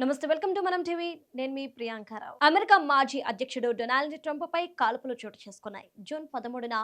నమస్తే welcome to మనం TV. నేను మీ ప్రియాంకారావు అమెరికా మాజీ అధ్యక్షుడు డొనాల్డ్ ట్రంప్ పై కాల్పులు చోటు చేసుకున్నాయి. జూన్ పదమూడున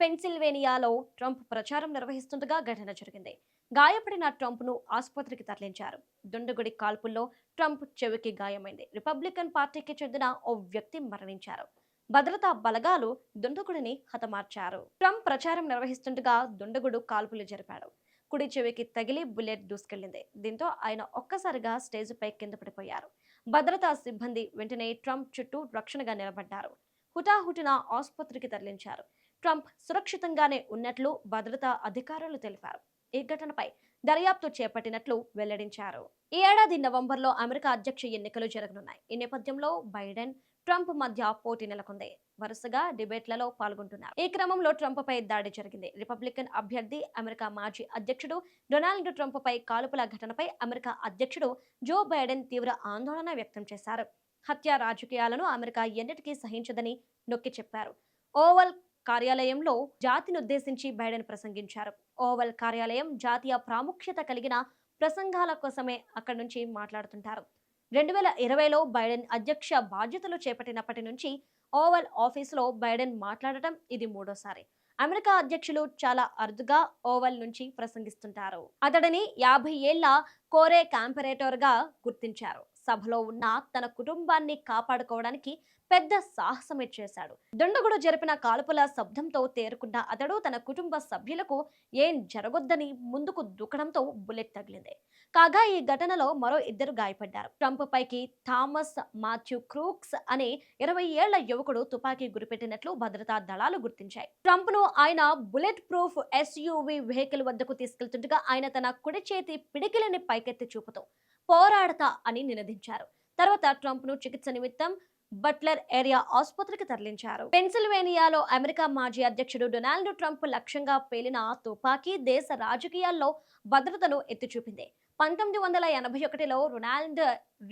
పెన్సిల్వేనియాలో ట్రంప్ ప్రచారం నిర్వహిస్తుండగా ఘటన జరిగింది. గాయపడిన ట్రంప్ను ఆసుపత్రికి తరలించారు. దుండగుడి కాల్పుల్లో ట్రంప్ చెవికి గాయమైంది. రిపబ్లికన్ పార్టీకి చెందిన ఓ వ్యక్తి మరణించారు. భద్రతా బలగాలు దుండగుడిని హతమార్చారు. ట్రంప్ ప్రచారం నిర్వహిస్తుండగా దుండగుడు కాల్పులు జరిపాడు. కుడి చెవికి తగిలి బుల్లెట్ దూసుకెళ్ళింది దీంతో ఆయన ఒక్కసారిగా స్టేజ్ పై కింద పడిపోయారు. భద్రతా సిబ్బంది వెంటనే ట్రంప్ చుట్టూ రక్షణగా నిలబడ్డారు. హుటాహుటిన ఆసుపత్రికి తరలించారు. ట్రంప్ సురక్షితంగానే ఉన్నట్లు భద్రతా అధికారులు తెలిపారు. ఈ ఘటనపై దర్యాప్తు చేపట్టినట్లు వెల్లడించారు. ఈ ఏడాది నవంబర్లో అమెరికా అధ్యక్ష ఎన్నికలు జరగనున్నాయి. ఈ నేపథ్యంలో బైడెన్ ట్రంప్ మధ్య పోటీ నెలకొంది. వరుసగా డిబేట్లలో పాల్గొంటున్నారు. ఈ క్రమంలో ట్రంప్ పై దాడి జరిగింది. రిపబ్లికన్ అభ్యర్థి అమెరికా మాజీ అధ్యక్షుడు డొనాల్డ్ ట్రంప్ పై కాల్పుల ఘటనపై అమెరికా అధ్యక్షుడు జో బైడెన్ తీవ్ర ఆందోళన వ్యక్తం చేశారు. హత్య రాజకీయాలను అమెరికా ఎన్నిటికీ సహించదని నొక్కి చెప్పారు. ఓవల్ కార్యాలయంలో జాతినుద్దేశించి బైడెన్ ప్రసంగించారు. ఓవల్ కార్యాలయం జాతీయ ప్రాముఖ్యత కలిగిన ప్రసంగాల కోసమే అక్కడి నుంచి మాట్లాడుతుంటారు. రెండు వేల ఇరవైలో బైడెన్ అధ్యక్ష బాధ్యతలు చేపట్టినప్పటి నుంచి ఓవల్ ఆఫీసులో బైడెన్ మాట్లాడటం ఇది మూడోసారి. అమెరికా అధ్యక్షులు చాలా అరుదుగా ఓవల్ నుంచి ప్రసంగిస్తుంటారు. అతడిని యాభై ఏళ్ళ కోరే క్యాంపరేటర్గా గుర్తించారు. సభలో ఉన్న తన కుటుంబాన్ని కాపాడుకోవడానికి పెద్ద సాహసమే చేశాడు దుండగుడు జరిపిన కాల్పుల శబ్దంతో తేరుకున్న అతడు తన కుటుంబ సభ్యులకు ఏం జరగొద్దని ముందుకు దూకడంతో బుల్లెట్ తగిలింది. కాగా ఈ ఘటనలో మరో ఇద్దరు గాయపడ్డారు. ట్రంప్ పైకి థామస్ మాథ్యూ క్రూక్స్ అనే ఇరవై ఏళ్ళ యువకుడు తుపాకీ గురిపెట్టినట్లు భద్రతా దళాలు గుర్తించాయి. ట్రంప్ను ఆయన బుల్లెట్ ప్రూఫ్ ఎస్యూవి వెహికల్ వద్దకు తీసుకెళ్తుండగా ఆయన తన కుడి చేతి పిడికిలని పైకెత్తి చూపుతూ పోరాడతా అని నినదించారు. తర్వాత ట్రంప్ను చికిత్స నిమిత్తం బట్లర్ ఏరియా ఆసుపత్రికి తరలించారు. పెన్సిల్వేనియాలో అమెరికా మాజీ అధ్యక్షుడు డొనాల్డ్ ట్రంప్ లక్ష్యంగా పేలిన తుపాకీ దేశ రాజకీయాల్లో భద్రతను ఎత్తి చూపింది పంతొమ్మిది వందల ఎనభై ఒకటిలో రొనాల్డ్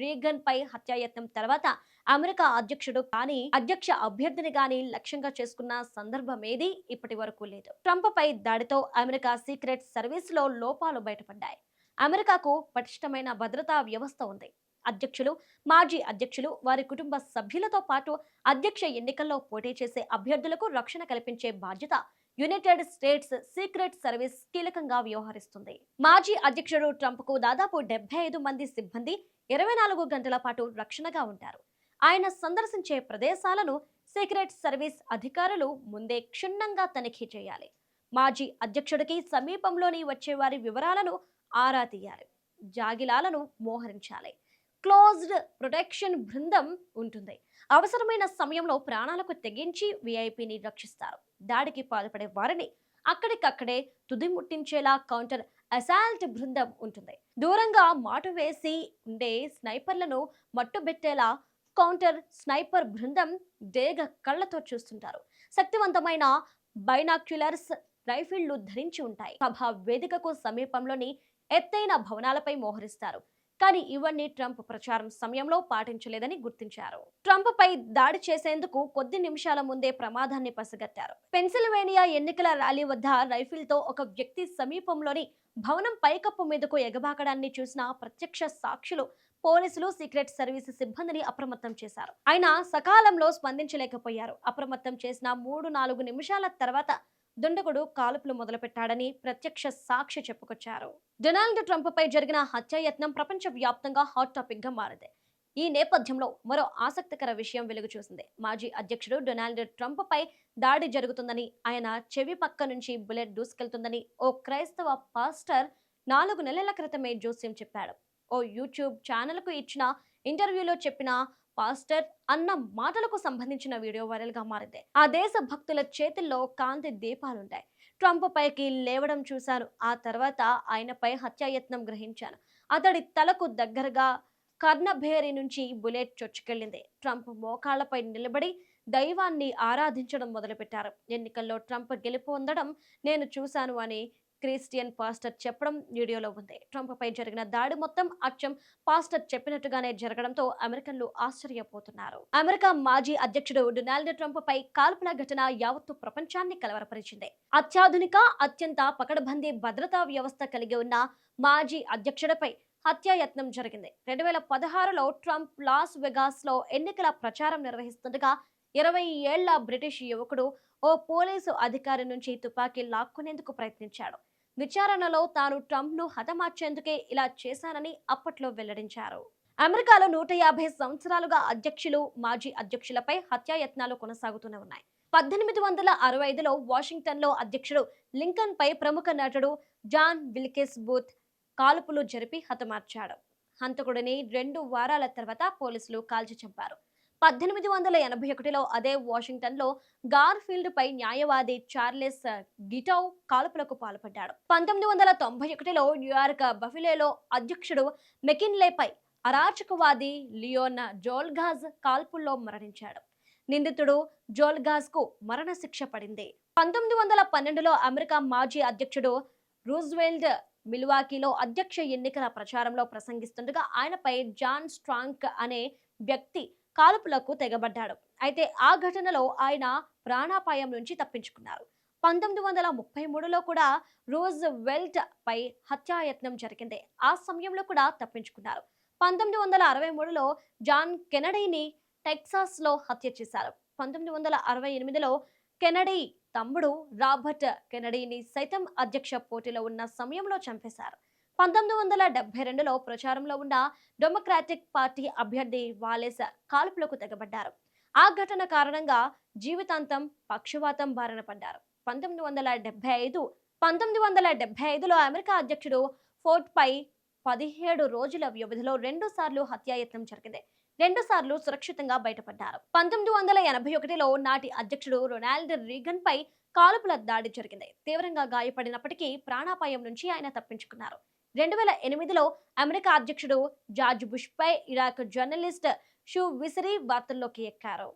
రీగన్ పై హత్యాయత్నం తర్వాత అమెరికా అధ్యక్షుడు కానీ అధ్యక్ష అభ్యర్థిని కానీ లక్ష్యంగా చేసుకున్న సందర్భమేది ఇప్పటి వరకు లేదు. ట్రంప్ పై దాడితో అమెరికా సీక్రెట్ సర్వీస్లో లోపాలు బయటపడ్డాయి. అమెరికాకు పటిష్టమైన భద్రతా వ్యవస్థ ఉంది. అధ్యక్షులు మాజీ అధ్యక్షులు వారి కుటుంబ సభ్యులతో పాటు అధ్యక్ష ఎన్నికల్లో పోటీ చేసే అభ్యర్థులకు రక్షణ కల్పించే బాధ్యత యునైటెడ్ స్టేట్స్ సీక్రెట్ సర్వీస్ కీలకంగా వ్యవహరిస్తుంది. మాజీ అధ్యక్షుడు ట్రంప్కు దాదాపు డెబ్బై ఐదు మంది సిబ్బంది ఇరవై నాలుగు గంటల పాటు రక్షణగా ఉంటారు. ఆయన సందర్శించే ప్రదేశాలను సీక్రెట్ సర్వీస్ అధికారులు ముందే క్షుణ్ణంగా తనిఖీ చేయాలి. మాజీ అధ్యక్షుడికి సమీపంలోని వచ్చేవారి వివరాలను ఆరా తీయాలి. జాగిలాలను మోహరించాలి. క్లోజ్డ్ ప్రొటెక్షన్ బృందం ఉంటుంది. అవసరమైన సమయంలో ప్రాణాలకు తెగించి విఐపిని రక్షిస్తారు. దాడికి పాల్పడే వారిని అక్కడికక్కడే తుది ముట్టించేలా కౌంటర్ అసాల్ట్ బృందం ఉంటుంది. దూరంగా మాటు వేసి ఉండే స్నైపర్లను మట్టుబెట్టేలా కౌంటర్ స్నైపర్ బృందం డేగ కళ్ళతో చూస్తుంటారు. శక్తివంతమైన బైనాక్యులర్స్ రైఫిళ్ళు ధరించి ఉంటాయి. సభ వేదికకు సమీపంలోని ఎత్తైన భవనాలపై మోహరిస్తారు. కానీ ఇవన్నీ ట్రంప్ ప్రచారం సమయంలో పాటించలేదని గుర్తించారు. ట్రంప్ పై దాడి చేసేందుకు కొద్ది నిమిషాల ముందే ప్రమాదాన్ని పసిగట్టారు. పెన్సిల్వేనియా ఎన్నికల ర్యాలీ వద్ద రైఫిల్తో ఒక వ్యక్తి సమీపంలోని భవనం పైకప్పు మీదకు ఎగబాకడాన్ని చూసిన ప్రత్యక్ష సాక్షులు పోలీసులు సీక్రెట్ సర్వీస్ సిబ్బందిని అప్రమత్తం చేశారు. ఆయన సకాలంలో స్పందించలేకపోయారు. అప్రమత్తం చేసిన మూడు నాలుగు నిమిషాల తర్వాత దుండగుడు కాల్పులు మొదలుపెట్టాడని ప్రత్యక్ష సాక్షి చెప్పుకొచ్చారు. డొనాల్డ్ ట్రంప్ పై జరిగిన హత్యాయత్నం ప్రపంచ వ్యాప్తంగా హాట్ టాపిక్గా మారింది. ఈ నేపథ్యంలో మరో ఆసక్తికర విషయం వెలుగు చూసింది మాజీ అధ్యక్షుడు డొనాల్డ్ ట్రంప్ పై దాడి జరుగుతుందని ఆయన చెవి పక్క నుంచి బుల్లెట్ దూసుకెళ్తుందని ఓ క్రైస్తవ పాస్టర్ నాలుగు నెలల క్రితమే జోస్యం చెప్పాడు. ఓ యూట్యూబ్ ఛానల్కు ఇచ్చిన ఇంటర్వ్యూలో చెప్పిన పాస్టర్ అన్న మాటలకు సంబంధించిన వీడియో వైరల్గా మారింది. ఆ దేశ భక్తుల చేతుల్లో కాంతి దీపాలుంటాయి. ట్రంప్ పైకి లేవడం చూశాను ఆ తర్వాత ఆయనపై హత్యాయత్నం గ్రహించాను అతడి తలకు దగ్గరగా కర్ణభేరి నుంచి బుల్లెట్ చొచ్చుకెళ్ళింది. ట్రంప్ మోకాళ్ళపై నిలబడి దైవాన్ని ఆరాధించడం మొదలుపెట్టారు. ఎన్నికల్లో ట్రంప్ గెలుపొందడం నేను చూశాను అని క్రిస్టియన్ పాస్టర్ చెప్పడం వీడియోలో ఉంది. ట్రంప్ పై జరిగిన దాడి మొత్తం అచ్చం పాస్టర్ చెప్పినట్టుగానే జరగడంతో అమెరికన్లు ఆశ్చర్యపోతున్నారు. అమెరికా మాజీ అధ్యక్షుడు డొనాల్డ్ ట్రంప్ పై కాల్పుల ఘటన యావత్తు ప్రపంచాన్ని కలవరపరిచింది. అత్యాధునిక అత్యంత పకడ్బందీ భద్రతా వ్యవస్థ కలిగి ఉన్న మాజీ అధ్యక్షుడిపై హత్యాయత్నం జరిగింది. రెండు వేల పదహారులో ట్రంప్ లాస్ వెగాస్లో ఎన్నికల ప్రచారం నిర్వహిస్తుండగా ఇరవై ఏళ్ళ బ్రిటిష్ యువకుడు ఓ పోలీసు అధికారి నుంచి తుపాకీ లాక్కునేందుకు ప్రయత్నించాడు. విచారణలో తాను ట్రంప్ను హతమార్చేందుకే ఇలా చేశానని అప్పట్లో వెల్లడించారు. అమెరికాలో నూట యాభై సంవత్సరాలుగా అధ్యక్షులు మాజీ అధ్యక్షులపై హత్యాయత్నాలు కొనసాగుతూనే ఉన్నాయి. పద్దెనిమిది వందల అరవై ఐదులో వాషింగ్టన్లో అధ్యక్షుడు లింకన్ పై ప్రముఖ నటుడు జాన్ విల్కెస్ బూత్ కాల్పులు జరిపి హతమార్చాడు. హంతకుడిని రెండు వారాల తర్వాత పోలీసులు కాల్చి చంపారు. పద్దెనిమిది వందల ఎనభై ఒకటిలో అదే వాషింగ్టన్లో గార్ఫీల్డ్పై గార్ఫీల్డ్ పై న్యాయవాది చార్లెస్ గిటౌ కాల్పులకు పాల్పడ్డాడు. పంతొమ్మిది వందల తొంభై ఒకటిలో న్యూయార్క్ బఫిలేలో అధ్యక్షుడు మెకిన్లేపై అరాచకవాది లియోన్ జోల్గాజ్ కాల్పుల్లో మరణించాడు. నిందితుడు జోల్గాజ్కు మరణశిక్ష పడింది. పంతొమ్మిది వందల పన్నెండులో అమెరికా మాజీ అధ్యక్షుడు రూజ్వెల్డ్ మిల్వాకీలో అధ్యక్ష ఎన్నికల ప్రచారంలో ప్రసంగిస్తుండగా ఆయనపై జాన్ స్ట్రాంక్ అనే వ్యక్తి కాల్పులకు తెగబడ్డాడు. అయితే ఆ ఘటనలో ఆయన ప్రాణాపాయం నుంచి తప్పించుకున్నారు. పంతొమ్మిది వందల ముప్పై మూడులో కూడా రోజ్ వెల్ట్ పై హత్యాయత్నం జరిగింది. ఆ సమయంలో కూడా తప్పించుకున్నారు. పంతొమ్మిది వందల అరవై మూడులో జాన్ కెనడీని టెక్సాస్లో హత్య చేశారు. పంతొమ్మిది వందల అరవై ఎనిమిదిలో కెనడీ తమ్ముడు రాబర్ట్ కెనడీని సైతం అధ్యక్ష పోటీలో ఉన్న సమయంలో చంపేశారు. పంతొమ్మిది వందల డెబ్బై రెండులో ప్రచారంలో ఉన్న డెమోక్రాటిక్ పార్టీ అభ్యర్థి వాలెస్ కాల్పులకు తెగబడ్డారు. ఆ ఘటన కారణంగా జీవితాంతం పక్షవాతం బారిన పడ్డారు. పంతొమ్మిది వందల డెబ్బై ఐదు పంతొమ్మిది వందల డెబ్బై ఐదులో అమెరికా అధ్యక్షుడు ఫోర్ట్పై పదిహేడు రోజుల వ్యవధిలో రెండు సార్లు హత్యాయత్నం జరిగింది. రెండు సార్లు సురక్షితంగా బయటపడ్డారు. పంతొమ్మిది వందల ఎనభై ఒకటిలో నాటి అధ్యక్షుడు రొనాల్డ్ రీగన్ పై కాలుపుల దాడి జరిగింది. తీవ్రంగా గాయపడినప్పటికీ ప్రాణాపాయం నుంచి ఆయన తప్పించుకున్నారు. రెండు వేల ఎనిమిదిలో అమెరికా అధ్యక్షుడు జార్జ్ బుష్పై ఇరాక్ జర్నలిస్ట్ షూ విసిరి వార్తల్లోకి ఎక్కారు.